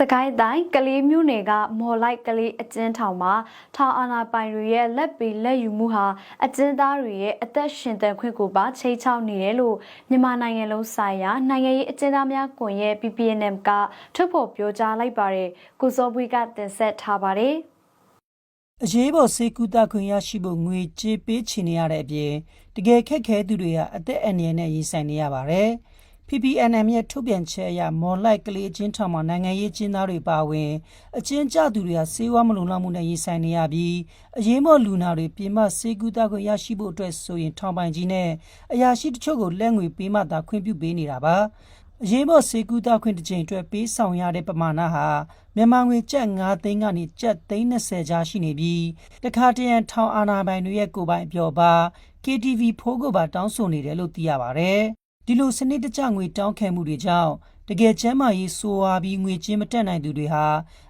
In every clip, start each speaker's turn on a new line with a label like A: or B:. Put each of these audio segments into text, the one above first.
A: စကိုင်းတိုင်းကလေးမျိုးနယ်ကမော်လိုက်ကလေးအကျဉ်းထောင်မှာထောင်အာဏာပိုင်တွေရဲ့လက်ပီလက်ယူမှုဟာအကျဉ်းသားတွေရဲ့အသက်ရှင်သန်ခွင့်ကိုပါချိတ်ချောက်နေတယ်လို့မြန်မာနိုင်ငံလုံးဆိုင်ရာနိုင်ငံရေးအကျဉ်းသားများကွန်ရက် PPNM ကထုတ်ဖော်ပြောကြားလိုက်ပါတယ်ကိုစောပွေးကတင်ဆက်ထားပါတယ်
B: အရေးပေါ်စေကူတာခွင့်ရရှိဖို့ငွေကြေးပေးချေနေရတဲ့အပြင်တကယ်ခက်ခဲသူတွေဟာအသက်အန္တရာယ်နဲ့ရင်ဆိုင်နေရပါတယ်။ PPNM ရဲ့ထုတ်ပြန်ချက်အရမော်လိုက်ကလေးအချင်းထောင်မှာနိုင်ငံရေးကျင်းသားတွေပါဝင်အချင်းကျသူတွေဟာစေဝါမလုံလောက်မှုနဲ့ရင်ဆိုင်နေရပြီးအရေးပေါ်လူနာတွေပြင်ပစေကူတာခွင့်ရရှိဖို့အတွက်ဆိုရင်ထောင်ပိုင်ကြီးနဲ့အရာရှိတချို့ကိုလက်ငွေပေးမှသာခွင့်ပြုပေးနေတာပါ။အရေးပေါ်စေကူတာခွင့်တစ်ချိန်အတွက်ပေးဆောင်ရတဲ့ပမာဏဟာမြန်မာငွေကျပ်9သိန်းကနေကျပ်သိန်း30ကြားရှိနေပြီးတခါတရံထောင်အာဏာပိုင်တွေရဲ့ကိုယ်ပိုင်အပျော်ပါ KTV ဖိုးကိုပါတောင်းဆိုနေတယ်လို့သိရပါဗျ။ ဒီလိုစနစ်တကျငွေတောင်းခံမှုတွေကြောင့်တကယ်ချမ်းမာရေးဆိုးဝါးပြီးငွေချင်းမတက်နိုင်သူတွေဟာ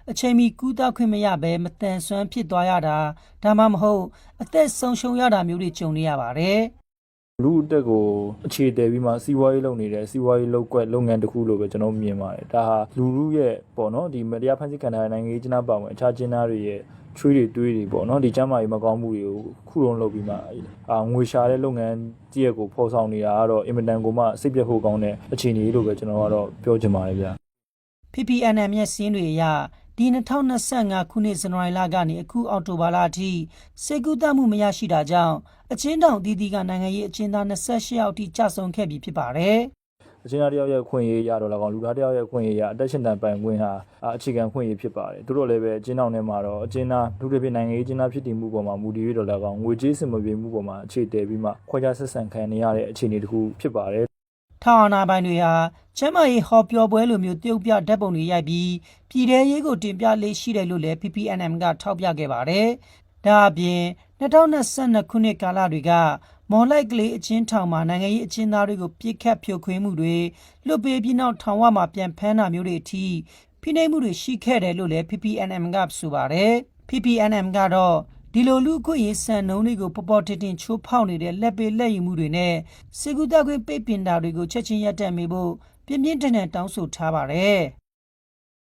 B: အချိန်မီကူးတာခွင့်မရဘဲမတန်ဆွမ်းဖြစ်သွားရတာဒါမှမဟုတ်အသက်ဆုံးရှုံးရတာမျိုးတွေကြုံနေရပါတယ်။
C: လူအတက်ကိုအခြေတည်ပြီးမှစီးပွားရေးလုပ်နေတဲ့စီးပွားရေးလုပ်ကွက်လုပ်ငန်းတစ်ခုလို့ပဲကျွန်တော်မြင်ပါတယ်ဒါဟာလူလူရဲ့ပေါ့နော်ဒီမတရားဖန်ဆီးခံထားတဲ့နိုင်ငံရေးကျင်းသားပါဝင်အခြားကျင်းသားတွေရဲ့ချွေးတွေတွေးတွေပေါ့နော်ဒီကျမ်းမာရေးမကောင်းမှုတွေကိုခုလုံးလုပ်ပြီးမှအာငွေရှာတဲ့လုပ်ငန်းကြီးရက်ကိုဖော်ဆောင်နေတာကတော့အင်မတန်ကိုမှစိတ်ပြတ်ဖို့ကောင်းတဲ့အခြေအနေလို့ပဲကျွန်တော်ကတော့ပြောချင်ပါတယ်ဗျာ
B: PPNM ရဲ့စီးရင်တွေအရ ဒီ2025ခုနှစ်ဇန်နဝါရီလကနေအခုအောက်တိုဘာလအထိစေကူတမှုမရရှိတာကြောင့်အချင်းတောင်တီးတီးကနိုင်ငံရေးအချင်းသား28ယောက်အထိကြာဆုံးခဲ့ပြီဖြစ်ပါတယ်။
C: အချင်းသားတယောက်ရဲ့ခွင့်ရေးရတော့လည်းကောင်းလူသားတယောက်ရဲ့ခွင့်ရေးရအသက်ရှင်တန်ပိုင်ခွင့်ဟာအာအခြေခံခွင့်ရေးဖြစ်ပါတယ်သူတို့လည်းပဲအချင်းတောင်ထဲမှာတော့အချင်းသားဒုတိယဖြစ်နိုင်ငံရေးအချင်းသားဖြစ်တည်မှုပေါ်မှာမူတည်ပြီးတော့လည်းကောင်းငွေကြေးစင်မပြေမှုပေါ်မှာအခြေတည်ပြီးမှခွဲခြားဆက်ဆံခံနေရတဲ့အခြေအနေတစ်ခုဖြစ်ပါတယ်
B: ထောင်အာဏာပိုင်တွေဟာကျမ်းမာရေးဟောပြောပွဲလိုမျိုးတရုတ်ပြဓာတ်ပုံတွေရိုက်ပြီးပြည်ထရေးကိုတင်ပြလေးရှိတယ်လို့လည်း PPNM ကထောက်ပြခဲ့ပါတယ်။ဒါအပြင်2022ခုနှစ်ကာလတွေကမော်လိုက်ကလေးအချင်းထောင်မှာနိုင်ငံရေးအချင်းသားတွေကိုပြစ်ခတ်ဖြိုခွင်းမှုတွေလွတ်ပေးပြီးနောက်ထောင်ဝမှာပြန်ဖမ်းတာမျိုးတွေအထိဖိနှိပ်မှုတွေရှိခဲ့တယ်လို့လည်း PPNM ကဆိုပါတယ်။ PPNM ကတော့ ဒီလိုလူအခွင့်ရေးစံနှုန်းတွေကိုပေါ်ပေါ်တင်တင်ချိုးဖောက်နေတဲ့လက်ပေလက်ယူမှုတွေနဲ့စေကူတက်ခွင့်ပိတ်ပင်တာတွေကိုချက်ချင်းရပ်တန့်ပေးဖို့ပြင်းပြင်းထန်ထန်တောင်းဆိုထားပါတယ်။